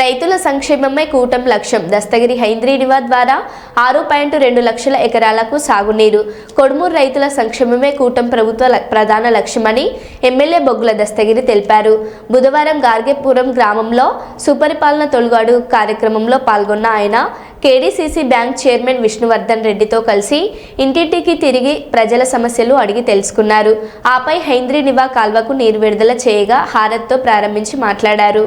రైతుల సంక్షేమమే కూటం లక్ష్యం. దస్తగిరి హైంద్రీనివా ద్వారా ఆరు పాయింట్ రెండు లక్షల ఎకరాలకు సాగునీరు. కొడుమూరు రైతుల సంక్షేమమే కూటం ప్రభుత్వ ప్రధాన లక్ష్యమని ఎమ్మెల్యే బొగ్గుల దస్తగిరి తెలిపారు. బుధవారం గార్గేపురం గ్రామంలో సుపరిపాలన తొలుగాడు కార్యక్రమంలో పాల్గొన్న ఆయన కేడీసీసీ బ్యాంక్ చైర్మన్ విష్ణువర్ధన్ రెడ్డితో కలిసి ఇంటింటికి తిరిగి ప్రజల సమస్యలు అడిగి తెలుసుకున్నారు. ఆపై హైంద్రీనివా కాల్వకు నీరు విడుదల చేయగా హారత్తో ప్రారంభించి మాట్లాడారు.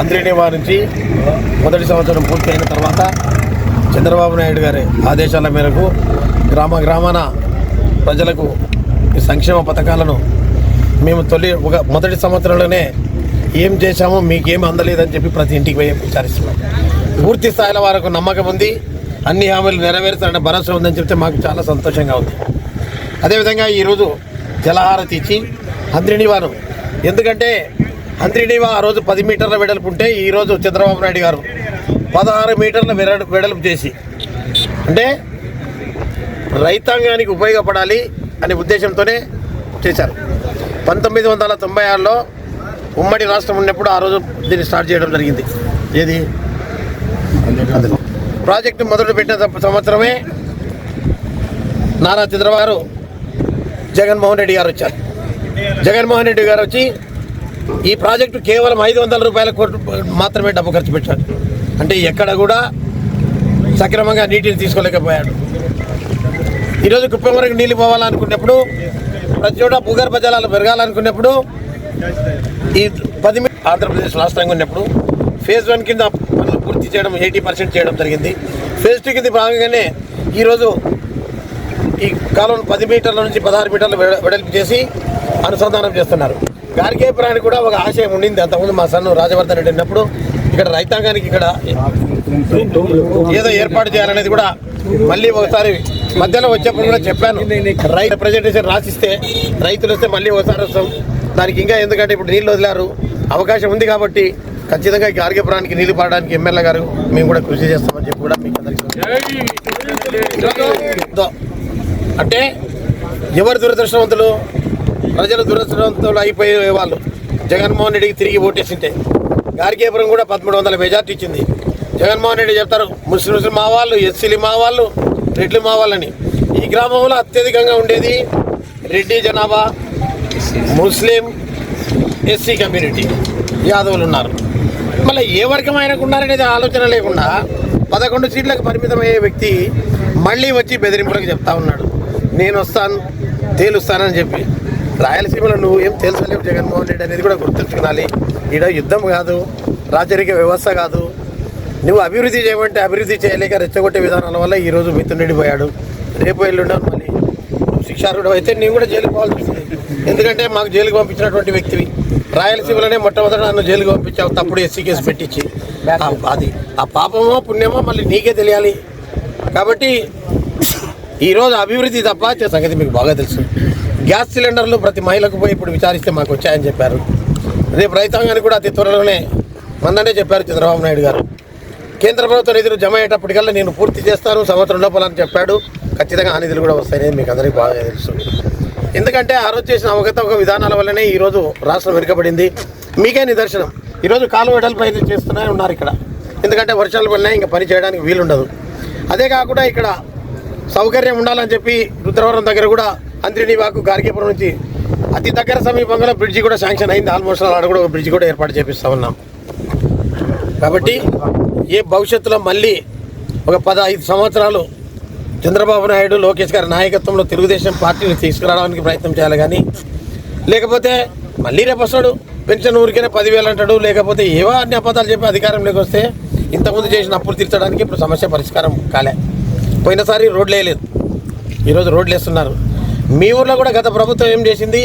మంత్రినివా నుంచి మొదటి సంవత్సరం పూర్తయిన తర్వాత చంద్రబాబు నాయుడు గారి ఆదేశాల మేరకు గ్రామ గ్రామాన ప్రజలకు ఈ సంక్షేమ పథకాలను మేము తొలి ఒక మొదటి సంవత్సరంలోనే ఏం చేశామో మీకేం అందలేదని చెప్పి ప్రతి ఇంటికి పోయి విచారిస్తున్నాం. పూర్తి స్థాయిలో వారికి నమ్మకం ఉంది. అన్ని హామీలు నెరవేరుతారనే భరోసా ఉందని చెప్తే మాకు చాలా సంతోషంగా ఉంది. అదేవిధంగా ఈరోజు జలహారతి ఇచ్చి హంద్రినివాను ఎందుకంటే హంద్రినివా ఆ రోజు పది మీటర్ల వెడల్పు ఉంటే ఈరోజు చంద్రబాబు నాయుడు గారు పదహారు మీటర్ల వెడల్పు చేసి. అంటే రైతాంగానికి ఉపయోగపడాలి అనే ఉద్దేశంతోనే చేశారు. పంతొమ్మిది వందల తొంభై ఆరులో ఉమ్మడి రాష్ట్రం ఉన్నప్పుడు ఆ రోజు దీన్ని స్టార్ట్ చేయడం జరిగింది. ఏది? ప్రాజెక్టు మొదలు పెట్టిన సంవత్సరమే నారా చంద్రబాబు జగన్మోహన్ రెడ్డి గారు వచ్చారు. జగన్మోహన్ రెడ్డి గారు వచ్చి ఈ ప్రాజెక్టు కేవలం ఐదు వందల రూపాయల కోట్లు మాత్రమే డబ్బు ఖర్చు పెట్టాడు. అంటే ఎక్కడ కూడా సక్రమంగా నీటిని తీసుకోలేకపోయాడు. ఈరోజు కుప్పం వరకు నీళ్ళు పోవాలనుకున్నప్పుడు ప్రతి చోట భూగర్భ జలాలు పెరగాలనుకున్నప్పుడు ఈ పది మీ- ఆంధ్రప్రదేశ్ రాష్ట్రంగా ఉన్నప్పుడు ఫేజ్ వన్ కింద పనులు పూర్తి చేయడం ఎయిటీ పర్సెంట్ చేయడం జరిగింది. ఫేజ్ టూ కింద భాగంగానే ఈరోజు ఈ కాలం పది మీటర్ల నుంచి పదహారు మీటర్లు వెడల్పు చేసి అనుసంధానం చేస్తున్నారు. గార్గేపురానికి కూడా ఒక ఆశయం ఉండింది. అంతకుముందు మా సన్ను రాజవర్ధన్ రెడ్డి ఉన్నప్పుడు ఇక్కడ రైతాంగానికి ఇక్కడ ఏదో ఏర్పాటు చేయాలనేది కూడా మళ్ళీ ఒకసారి మధ్యలో వచ్చేప్పుడు కూడా చెప్పాను. రైతు రిప్రజెంటేషన్ రాసిస్తే రైతులు వస్తే మళ్ళీ ఒకసారి వస్తాం. దానికి ఇంకా ఎందుకంటే ఇప్పుడు నీళ్ళు వదిలారు. అవకాశం ఉంది కాబట్టి ఖచ్చితంగా గార్గేపురానికి నీళ్ళు పాడడానికి ఎమ్మెల్యే గారు మేము కూడా కృషి చేస్తామని చెప్పి కూడా మీకు అందరికీ దో. అంటే ఎవరు దురదృష్టవంతులు? ప్రజలు దురదృష్టవంతులు అయిపోయే వాళ్ళు. జగన్మోహన్ రెడ్డికి తిరిగి ఓటేసింటే. గార్గేపురం కూడా పదమూడు వందల మెజార్టీ ఇచ్చింది. జగన్మోహన్ రెడ్డి చెప్తారు ముస్లిమ్స్ మా వాళ్ళు ఎస్సీలు మా వాళ్ళు రెడ్లు మా వాళ్ళని. ఈ గ్రామంలో అత్యధికంగా ఉండేది రెడ్డి జనాభా ముస్లిం ఎస్సీ కమ్యూనిటీ. యాదవులు ఉన్నారు. మళ్ళీ ఏ వర్గం ఆయనకు ఉన్నారనేది ఆలోచన లేకుండా పదకొండు సీట్లకు పరిమితమయ్యే వ్యక్తి మళ్ళీ వచ్చి బెదిరింపులకు చెప్తా ఉన్నాడు. నేను వస్తాను తేలుస్తానని చెప్పి. రాయలసీమలో నువ్వు ఏం తెలుసలేవు జగన్మోహన్ రెడ్డి అనేది కూడా గుర్తుంచుకోవాలి ఈడ యుద్ధం కాదు రాజరిక వ్యవస్థ కాదు. నువ్వు అభివృద్ధి చేయమంటే అభివృద్ధి చేయలేక రెచ్చగొట్టే విధానాల వల్ల ఈరోజు మిథున్ రెడ్డి పోయాడు రేపు ఎల్లుండ మళ్ళీ శిక్షార్హుడు అయితే నేను కూడా జైలుకి పోవాల్సి వస్తుంది. ఎందుకంటే మాకు జైలుకి పంపించినటువంటి వ్యక్తివి. రాయలసీమలోనే మొట్టమొదట నన్ను జైలుకి పంపించావు తప్పుడు ఎస్సీ కేసు పెట్టించి. అది ఆ పాపమో పుణ్యమో మళ్ళీ నీకే తెలియాలి. కాబట్టి ఈరోజు అభివృద్ధి తప్ప సంగతి మీకు బాగా తెలుసు. గ్యాస్ సిలిండర్లు ప్రతి మహిళకు పోయి ఇప్పుడు విచారిస్తే మాకు వచ్చాయని చెప్పారు. రేపు రైతాంగానికి కూడా అతి త్వరలోనే మందనే చెప్పారు చంద్రబాబు నాయుడు గారు. కేంద్ర ప్రభుత్వ నిధులు జమ అయ్యేటప్పటికల్లా నేను పూర్తి చేస్తాను సంవత్సరం లోపల అని చెప్పాడు. ఖచ్చితంగా ఆ నిధులు కూడా వస్తాయని మీకు అందరికీ బాగా తెలుసు. ఎందుకంటే ఆ రోజు చేసిన అవగతవక విధానాల వల్లనే ఈరోజు రాష్ట్రం వెనుకబడింది. మీకే నిదర్శనం. ఈరోజు కాలువ వెడల్పు అయితే చేస్తూనే ఉన్నారు ఇక్కడ. ఎందుకంటే వర్షాలు పడినా ఇంకా పని చేయడానికి వీలుండదు. అదే కాకుండా ఇక్కడ సౌకర్యం ఉండాలని చెప్పి రుద్రవరం దగ్గర కూడా అంత్రినివాకు గార్గేపురం నుంచి అతి దగ్గర సమీపంలో బ్రిడ్జి కూడా శాంక్షన్ అయింది. ఆల్మోస్ట్ అక్కడ కూడా ఒక బ్రిడ్జి కూడా ఏర్పాటు చేపిస్తా ఉన్నాం. కాబట్టి ఏ భవిష్యత్తులో మళ్ళీ ఒక పదహైదు సంవత్సరాలు చంద్రబాబు నాయుడు లోకేష్ గారి నాయకత్వంలో తెలుగుదేశం పార్టీని తీసుకురావడానికి ప్రయత్నం చేయాలి కానీ లేకపోతే మళ్ళీ రేపు వస్తాడు. పెన్షన్ ఊరికైనా పదివేలు అంటాడు. లేకపోతే ఏవో అన్ని అబద్ధాలు చెప్పి అధికారంలోకి వస్తే ఇంతకుముందు చేసిన అప్పులు తీర్చడానికి ఇప్పుడు సమస్య పరిష్కారం కాలే. పోయినసారి రోడ్లు వేయలేదు. ఈరోజు రోడ్లు వేస్తున్నారు. మీ ఊర్లో కూడా గత ప్రభుత్వం ఏం చేసింది?